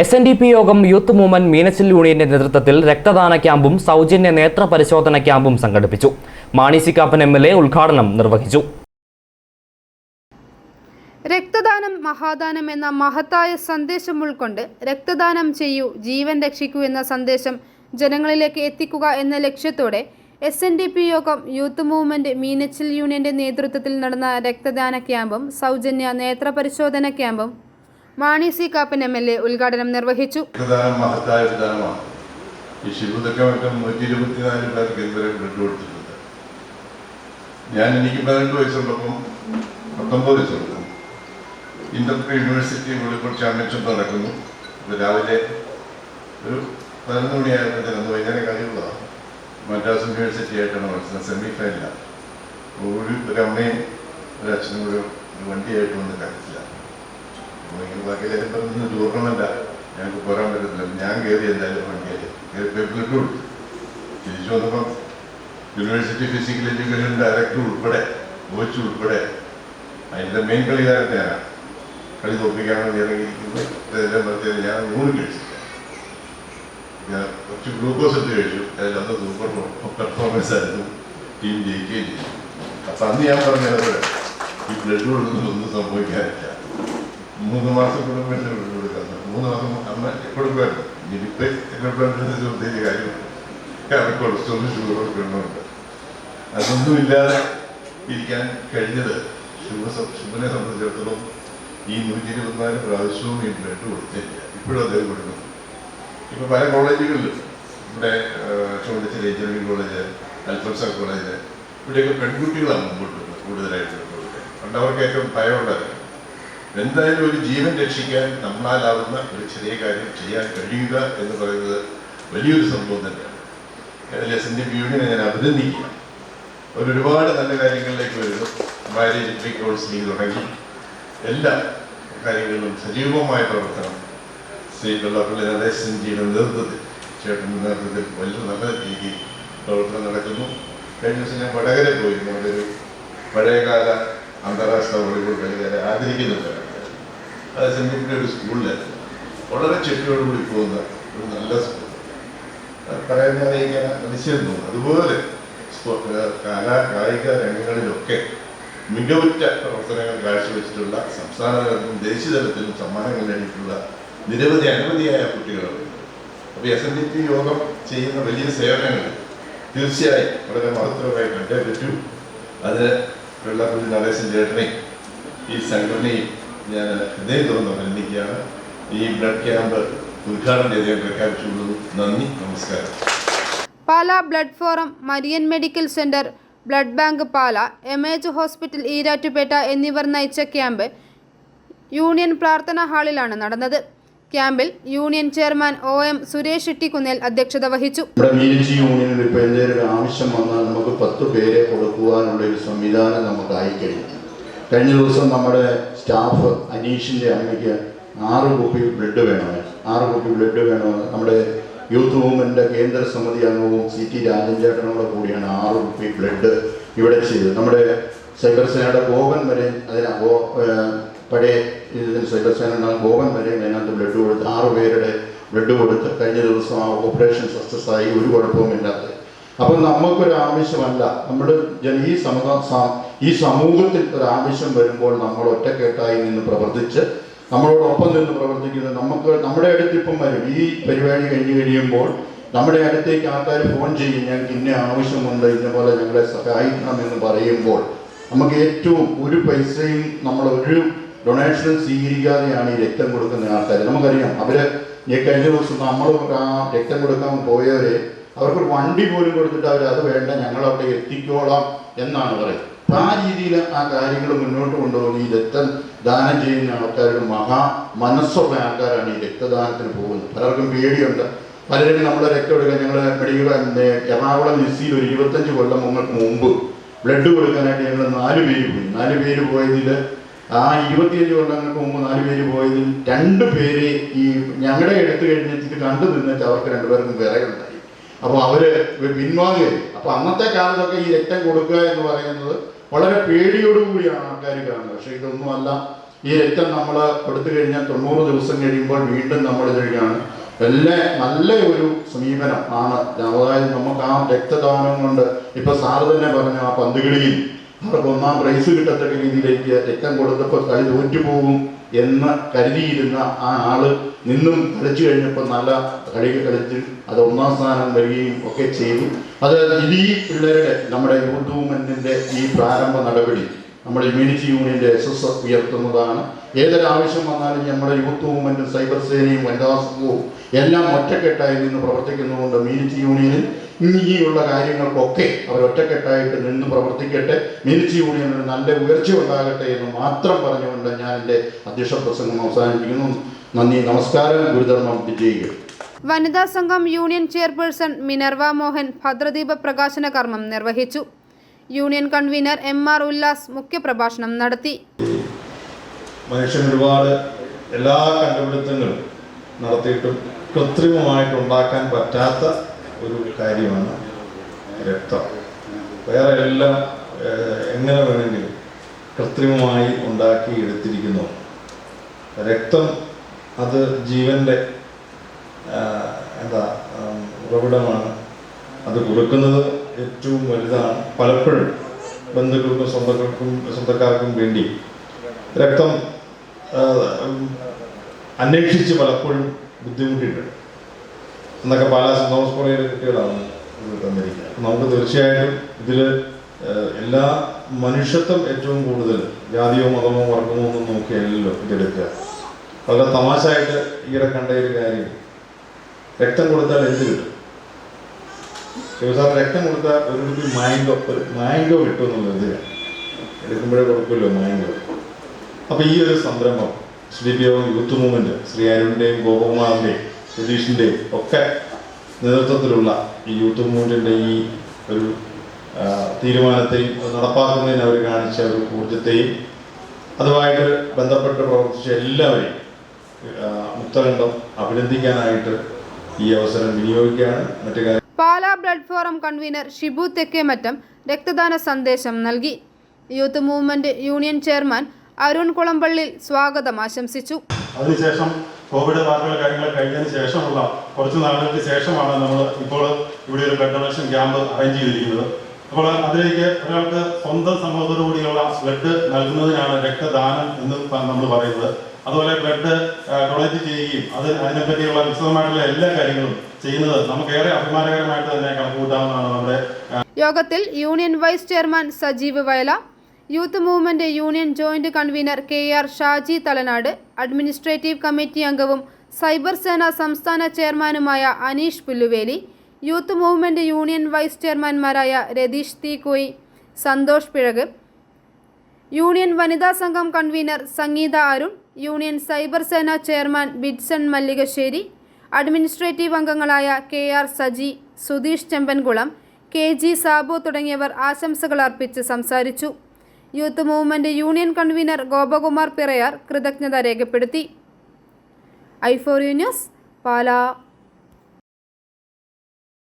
S N D P യോഗം youth movement Meenachil യൂണിയന്റെ നേതൃത്വത്തിൽ രക്തദാന ക്യാമ്പും സൗജന്യ നേത്ര പരിശോധന ക്യാമ്പും സംഘടിപ്പിച്ചു. Mani C Kappan M L A ഉദ്ഘാടനം നിർവഹിച്ചു. രക്തദാനം മഹാദാനം എന്ന മഹത്തായ സന്ദേശം ഉൾക്കൊണ്ട് രക്തദാനം ചെയ്യൂ ജീവൻ രക്ഷിക്കൂ എന്ന സന്ദേശം ജനങ്ങളിലേക്ക് എത്തിക്കുക എന്ന ലക്ഷ്യത്തോടെ എസ് എൻ ഡി പി യോഗം യൂത്ത് മൂവ്മെന്റ് മീനച്ചിൽ യൂണിയന്റെ നേതൃത്വത്തിൽ നടന്ന രക്തദാന ക്യാമ്പും സൗജന്യ നേത്ര പരിശോധന ക്യാമ്പും Mani C Kappan M L A ഉദ്ഘാടനം നിർവഹിച്ചു. മഹത്തായ ഈ ശിവതക്കമറ്റം നൂറ്റി ഇരുപത്തിനാല് പേർക്ക് ഇതുവരെ ബ്ലഡ് ഞാൻ എനിക്ക് പതിനെട്ട് വയസ്സുള്ളപ്പം പത്തൊമ്പത് വയസ്സുള്ളപ്പം ഇന്റർപ്രി യൂണിവേഴ്സിറ്റി വോളിബോൾ ചാമ്പ്യൻഷിപ്പ് നടക്കുന്നു. രാവിലെ ഒരു പതിനൊന്ന് മണിയായപ്പോഴത്തേന് അന്ന് വൈകുന്നേരം കാര്യമുള്ളതാണ് മദ്രാസ് യൂണിവേഴ്സിറ്റി ആയിട്ടാണ് മത്സരം സെമി ഫൈനലാണ് ഒരു ഒരു അമ്മയും ഒരു അച്ഛനും കൂടെ വണ്ടിയായിട്ട് വന്ന് ബാക്കിയെല്ലാവരും പറഞ്ഞു ഞങ്ങൾക്ക് പോരാൻ പറ്റത്തില്ല. ഞാൻ കയറി എന്തായാലും കൊടുത്തു. തിരിച്ചു വന്നപ്പം യൂണിവേഴ്സിറ്റി ഫിസിക്കൽ എഡ്യൂക്കേഷൻ ഡയറക്ടർ ഉൾപ്പെടെ കോച്ച് ഉൾപ്പെടെ അതിന്റെ മെയിൻ കളിക്കാരൻ കളി തോൽപ്പിക്കാൻ വേണ്ടി ഇറങ്ങിയിരിക്കുന്നത് ഇതെല്ലാം ഞാൻ നൂറ് കഴിച്ചു. ഞാൻ കുറച്ച് ഗ്ലൂക്കോസ് എടുത്ത് കഴിച്ചു. അതിലന്ന് സൂപ്പർ പെർഫോമൻസ് ആയിരുന്നു. ടീം ജയിക്കുകയും ചെയ്തു. അപ്പം അന്ന് ഞാൻ പറഞ്ഞത് ഈ ബ്ലഡ് കൊടുക്കുന്നതൊന്നും സംഭവിക്കാനില്ല മൂന്ന് മാസം കുടുംബത്തിന് ബ്ലഡ് കൊടുക്കുന്നത് മൂന്ന് മാസം അന്ന് കൊടുക്കുമായിരുന്നു. ഇനിയിപ്പോൾ എന്നെ പ്രത്യേകിച്ച് കാര്യം കൊളസ്ട്രോളും ഷുഗറും ഒക്കെ ഉള്ളതുകൊണ്ട് അതൊന്നും ഇല്ലാതെ ഇരിക്കാൻ കഴിഞ്ഞത് ശുഭ ശുഭനെ സംബന്ധിച്ചിടത്തോളം ഈ നൂറ്റി ഇരുപത്തിനാല് പ്രാവശ്യവും ബ്ലഡ് കൊടുത്തില്ല. ഇപ്പോഴും അദ്ദേഹം കൊടുക്കുന്നു. ഇപ്പൊ പല കോളേജുകളിലും ഇവിടെ ചോദിച്ചത് എഞ്ചിനീയറിംഗ് കോളേജ് അൽഫൻസ കോളേജ് ഇവിടെയൊക്കെ പെൺകുട്ടികളാണ് മുമ്പോട്ട് കൂടുതലായിട്ട് കൊടുക്കുന്നത്. പണ്ട് അവർക്ക് ഏറ്റവും ഭയമുള്ളത് എന്തായാലും ഒരു ജീവൻ രക്ഷിക്കാൻ നമ്മളാലാവുന്ന ഒരു ചെറിയ കാര്യം ചെയ്യാൻ കഴിയുക എന്ന് പറയുന്നത് വലിയൊരു സംഭവം തന്നെയാണ്. കേരള എസ് എൻ ഡി യൂണിയനെ ഞാൻ അഭിനന്ദിക്കുക. അവർ ഒരുപാട് നല്ല കാര്യങ്ങളിലേക്ക് വരുന്നു. മാരേജ് പ്രീ കൗൺസിലിംഗ് തുടങ്ങി. എല്ലാ കാര്യങ്ങളിലും സജീവമായ പ്രവർത്തനം ശ്രീ വെള്ളപ്പള്ളി നടേശൻ ജിയുടെ നേതൃത്വത്തിൽ ചേട്ടന്റെ നേതൃത്വത്തിൽ വലിയ നല്ല രീതിയിൽ പ്രവർത്തനം നടക്കുന്നു. കഴിഞ്ഞ ദിവസം ഞാൻ വടകര പോയി അവിടെ ഒരു പഴയകാല അന്താരാഷ്ട്ര വോളിബോൾ കളിക്കാരെ ആദരിക്കുന്നുണ്ട്. സെന്റിന്റെ ഒരു സ്കൂളിലായിരുന്നു വളരെ ചെട്ടിയോടുകൂടി പോകുന്ന ഒരു നല്ല സ്കൂൾ. പറയുന്നത് ഇങ്ങനെ അതിശയം തോന്നുന്നു അതുപോലെ കലാ കായിക രംഗങ്ങളിലൊക്കെ മികവുറ്റ പ്രവർത്തനങ്ങൾ കാഴ്ചവെച്ചിട്ടുള്ള സംസ്ഥാന തലത്തിലും ദേശീയ തലത്തിലും സമ്മാനങ്ങൾ നേടിയിട്ടുള്ള നിരവധി അനവധിയായ കുട്ടികളുണ്ട്. അപ്പോൾ എസ് എൻ ഡി പി യോഗം ചെയ്യുന്ന വലിയ സേവനങ്ങൾ തീർച്ചയായും വളരെ മഹത്തരമായി കണ്ടേ പറ്റൂ. അതിന് വെള്ളപ്പള്ളി നടേശൻ ചേട്ടനെയും ഈ സംഘടനയും ഞാൻ ഹൃദയം തുറന്ന് അഭിനന്ദിക്കുകയാണ്. ഈ ബ്ലഡ് ക്യാമ്പ് ഉദ്ഘാടനം ചെയ്ത് പ്രഖ്യാപിച്ചുകൊള്ളു നന്ദി നമസ്കാരം. Pala blood forum Marian medical centre blood bank Pala M H hospital Erattupetta എന്നിവർ നയിച്ച ക്യാമ്പ് യൂണിയൻ പ്രാർത്ഥനാ ഹാളിലാണ് നടന്നത്. ക്യാമ്പിൽ union chairman O M Suresh Ittikunnel അധ്യക്ഷത വഹിച്ചു. നമ്മുടെ മീനച്ചി യൂണിയനിൽ ഇപ്പോൾ എന്തെങ്കിലും ഒരു ആവശ്യം വന്നാൽ നമുക്ക് പത്ത് പേരെ കൊടുക്കുവാനുള്ള ഒരു സംവിധാനം നമുക്കായി കഴിഞ്ഞു. കഴിഞ്ഞ ദിവസം നമ്മുടെ സ്റ്റാഫ് അനീഷിന്റെ അമ്മയ്ക്ക് ആറ് കോപ്പി ബ്ലഡ് വേണമെന്ന് ആറ് കോപ്പി ബ്ലഡ് വേണമെന്ന് നമ്മുടെ യൂത്ത് മൂവ്മെന്റിന്റെ കേന്ദ്ര സമിതി അംഗവും സി ടി രാജൻ ചേട്ടനോട് കൂടിയാണ് ആറ് കോപ്പി ബ്ലഡ് ഇവിടെ ചെയ്തത്. നമ്മുടെ സൈബർ സേനയുടെ ഗോപൻ വരെ അതിന് ഗോ- പഴയ ഇതിന് സൈബർ സേന ഗോപൻ വരെ അതിനകത്ത് ബ്ലഡ് കൊടുത്ത് ആറ് പേരുടെ ബ്ലഡ് കൊടുത്ത് കഴിഞ്ഞ ദിവസം ആ ഓപ്പറേഷൻ സക്സസ് ആയി. ഒരു കുഴപ്പവുമില്ലാതെ. അപ്പോൾ നമുക്കൊരു ആവശ്യമല്ല നമ്മുടെ ഈ സമൂഹ സ- ഈ സമൂഹത്തിൽ ഒരു ആവശ്യം വരുമ്പോൾ നമ്മൾ ഒറ്റക്കെട്ടായി നിന്ന് പ്രവർത്തിച്ച് നമ്മളോടൊപ്പം നിന്ന് പ്രവർത്തിക്കുന്നത് നമുക്ക് നമ്മുടെ അടുത്ത് ഇപ്പം വരും. ഈ പരിപാടി കഴിഞ്ഞ് കഴിയുമ്പോൾ നമ്മുടെ അടുത്തേക്ക് ആൾക്കാർ ഫോൺ ചെയ്യും ഞങ്ങൾക്ക് ഇന്ന ആവശ്യമുണ്ട് ഇന്ന പോലെ ഞങ്ങളെ സഹായിക്കണം എന്ന് പറയുമ്പോൾ നമുക്ക് ഏറ്റവും ഒരു പൈസയും നമ്മൾ ഒരു ഡൊണേഷനും സ്വീകരിക്കാതെയാണ് ഈ രക്തം കൊടുക്കുന്ന ആൾക്കാർ. നമുക്കറിയാം അവർ കഴിഞ്ഞ ദിവസം നമ്മൾ ആ രക്തം കൊടുക്കാൻ പോയവരെ അവർക്കൊരു വണ്ടി പോലും കൊടുത്തിട്ട് അവർ അത് വേണ്ട ഞങ്ങൾ അവിടെ എത്തിക്കോളാം എന്നാണ് പറയുന്നത്. അപ്പൊ ആ രീതിയിൽ ആ കാര്യങ്ങൾ മുന്നോട്ട് കൊണ്ടുപോകുന്ന ഈ രക്തം ദാനം ചെയ്യുന്ന ആൾക്കാരുടെ മഹാ മനസ്സുള്ള ആൾക്കാരാണ് ഈ രക്തദാനത്തിന് പോകുന്നത്. പലർക്കും പേടിയുണ്ട്. പലരും നമ്മളെ രക്തം എടുക്കാൻ ഞങ്ങൾ മെഡിക്കൽ എറണാകുളം ലിസിയിൽ ഒരു ഇരുപത്തഞ്ച് കൊല്ലം മുങ്ങൾക്ക് മുമ്പ് ബ്ലഡ് കൊടുക്കാനായിട്ട് ഞങ്ങൾ നാല് പേര് പോയി. നാല് പേര് പോയതിൽ ആ ഇരുപത്തിയഞ്ച് കൊല്ലങ്ങൾക്ക് മുമ്പ് നാല് പേര് പോയതിൽ രണ്ട് പേര് ഈ ഞങ്ങളുടെ എടുത്തു കഴിഞ്ഞിട്ട് കണ്ടു നിന്നിട്ട് അവർക്ക് രണ്ടുപേർക്കും വിറകുണ്ടായി. അപ്പോൾ അവർ പിൻവാങ്ങുകയും അപ്പൊ അന്നത്തെ കാലത്തൊക്കെ ഈ രക്തം കൊടുക്കുക എന്ന് പറയുന്നത് വളരെ പേടിയോടുകൂടിയാണ് ആൾക്കാർ കാണുന്നത്. പക്ഷെ ഇതൊന്നുമല്ല. ഈ രക്തം നമ്മൾ കൊടുത്തു കഴിഞ്ഞാൽ തൊണ്ണൂറ് ദിവസം കഴിയുമ്പോൾ വീണ്ടും നമ്മൾ ഇതാണ് എല്ലാ നല്ല ഒരു സമീപനം ആണ്. അതായത് നമുക്ക് ആ രക്തദാനം കൊണ്ട് ഇപ്പൊ സാറ് തന്നെ പറഞ്ഞു ആ പന്തുകളിയിൽ അവർക്ക് ഒന്നാം പ്രൈസ് കിട്ടത്തക്ക രീതിയിലേക്ക് രക്തം കൊടുത്തപ്പോൾ കളി തോറ്റുപോകും എന്ന് കരുതിയിരുന്ന ആ ആൾ നിന്നും കളിച്ചു കഴിഞ്ഞപ്പോൾ നല്ല കളികൾ കളിച്ച് അത് ഒന്നാം സ്ഥാനം വരികയും ഒക്കെ ചെയ്തു. അത് ഈ പിള്ളേരുടെ നമ്മുടെ യൂത്ത് മൂവ്മെന്റിന്റെ ഈ പ്രാരംഭ നടപടി നമ്മുടെ യൂണിറ്റി യൂണിയന്റെ എസ് ഉയർത്തുന്നതാണ്. ഏതൊരു ആവശ്യം വന്നാലും നമ്മുടെ യൂത്ത് മൂവ്മെന്റും സൈബർ സേനയും വനിതാ സംഘവും എല്ലാം ഒറ്റക്കെട്ടായി നിന്ന് പ്രവർത്തിക്കുന്നതുകൊണ്ട് ഇമ്മ്യൂണിറ്റി യൂണിയനിൽ ഇനിയുള്ള കാര്യങ്ങൾക്കൊക്കെ അവർ ഒറ്റക്കെട്ടായിട്ട് നിന്ന് പ്രവർത്തിക്കട്ടെ. മിനിറ്റ് യൂണിയനിൽ നല്ല ഉയർച്ച ഉണ്ടാകട്ടെ എന്ന് മാത്രം പറഞ്ഞുകൊണ്ട് ഞാൻ എന്റെ അധ്യക്ഷ പ്രസംഗം അവസാനിപ്പിക്കുന്നു. നന്ദി നമസ്കാരം. ഗുരുധർമ്മം. വിജയികൾ വനിതാ സംഘം യൂണിയൻ ചെയർപേഴ്സൺ മിനർവ മോഹൻ ഭദ്രദീപ പ്രകാശന കർമ്മം നിർവഹിച്ചു. Union convener M R Ullas മുഖ്യപ്രഭാഷണം നടത്തി. മനുഷ്യൻ ഒരുപാട് എല്ലാ കണ്ടുപിടുത്തങ്ങളും നടത്തിയിട്ടും കൃത്രിമമായിട്ട് ഉണ്ടാക്കാൻ പറ്റാത്ത ഒരു കാര്യമാണ് രക്തം. വേറെ എല്ലാം എങ്ങനെ വേണമെങ്കിലും കൃത്രിമമായി ഉണ്ടാക്കി എടുത്തിരിക്കുന്നു രക്തം അത് ജീവന്റെ എന്താ ഉറവിടമാണ്. അത് കൊടുക്കുന്നത് ഏറ്റവും വലുതാണ്. പലപ്പോഴും ബന്ധുക്കൾക്കും സ്വന്തക്കൾക്കും സ്വന്തക്കാർക്കും വേണ്ടി രക്തം അന്വേഷിച്ച് പലപ്പോഴും ബുദ്ധിമുട്ടിയിട്ടുണ്ട്. എന്നൊക്കെ പല തോമസ് കോളേജിലെ കുട്ടികളാണ് തന്നിരിക്കുന്നത്. നമുക്ക് തീർച്ചയായിട്ടും ഇതിൽ എല്ലാ മനുഷ്യത്വം ഏറ്റവും കൂടുതൽ ജാതിയോ മതമോ വർഗമോ ഒന്നും നോക്കിയല്ലോ ഇതെടുക്കുക. വളരെ തമാശായിട്ട് ഈയിടെ കണ്ട ഒരു കാര്യം. രക്തം കൊടുത്താൽ എന്ത് കിട്ടും? സാർ രക്തം കൊടുത്താൽ ഒരു കുട്ടി മാങ്കോ ഒരു മാങ്കോ കിട്ടും എന്നുള്ളത് എടുക്കുമ്പോഴേ കൊടുക്കുമല്ലോ മാങ്കോ അപ്പൊ ഈ ഒരു സംരംഭം Shri P youth movement Shri അരുണിന്റെയും ഗോപകുമാറിന്റെയും സുധീഷിന്റെയും ഒക്കെ നേതൃത്വത്തിലുള്ള ഈ യൂത്ത് മൂവ്മെന്റിന്റെ ഈ ഒരു തീരുമാനത്തെയും നടപ്പാക്കുന്നതിന് അവർ കാണിച്ച ഒരു ഊർജത്തെയും അതുമായിട്ട് ബന്ധപ്പെട്ട് പ്രവർത്തിച്ച എല്ലാവരെയും മുത്തരണ്ടം അഭിനന്ദിക്കാനായിട്ട് ഈ അവസരം വിനിയോഗിക്കുകയാണ്. മറ്റു കാര്യം Pala blood forum convener Shibu Thekkemattam രക്തദാന സന്ദേശം നൽകി. Youth movement union chairman Arun Kulampallil സ്വാഗതം ആശംസിച്ചു. അതിനുശേഷം കോവിഡ് വാർത്തകൾ കാര്യങ്ങൾ കഴിഞ്ഞതിന് ശേഷമുള്ള കുറച്ച് നാളുകൾക്ക് ശേഷമാണ് നമ്മൾ ഇപ്പോൾ ഇവിടെ ഒരു ബ്ലഡ് ഡൊണേഷൻ ക്യാമ്പ് അറേഞ്ച് ചെയ്തിരിക്കുന്നത്. അപ്പോൾ അതിലേക്ക് ഒരാൾക്ക് സ്വന്തം സമ്മതത്തോടുകൂടിയുള്ള ബ്ലഡ് നൽകുന്നതിനാണ് രക്തദാനം എന്ന് നമ്മൾ പറയുന്നത്. അതുപോലെ ബ്ലഡ് ഡൊണേറ്റ് ചെയ്യുകയും അത് അതിനെപ്പറ്റിയുള്ള വിശദമായിട്ടുള്ള എല്ലാ കാര്യങ്ങളും ചെയ്യുന്നത് നമുക്കേറെ അഭിമാനകരമായിട്ട് തന്നെ കണക്കുകൂട്ടാവുന്നതാണ് നമ്മുടെ യോഗത്തിൽ union vice chairman Sajeev Vayala youth movement union joint convener K R Shaji Thalanad administrative committee അംഗവും സൈബർ സേന സംസ്ഥാന ചെയർമാനുമായ Aneesh Pulluveli youth movement union vice ചെയർമാൻമാരായ Ratheesh Teekoy Santhosh Pizhaku union വനിതാ സംഘം convener Sangeetha Arun union cyber Sena chairman Bidson Mallikassery administrative അംഗങ്ങളായ K R Saji Sudheesh Chembankulam K G Sabu തുടങ്ങിയവർ ആശംസകൾ അർപ്പിച്ച് സംസാരിച്ചു. Youth movement union convener Gopakumar Pirayar കൃതജ്ഞത രേഖപ്പെടുത്തി. ഐഫോറിയ news Pala.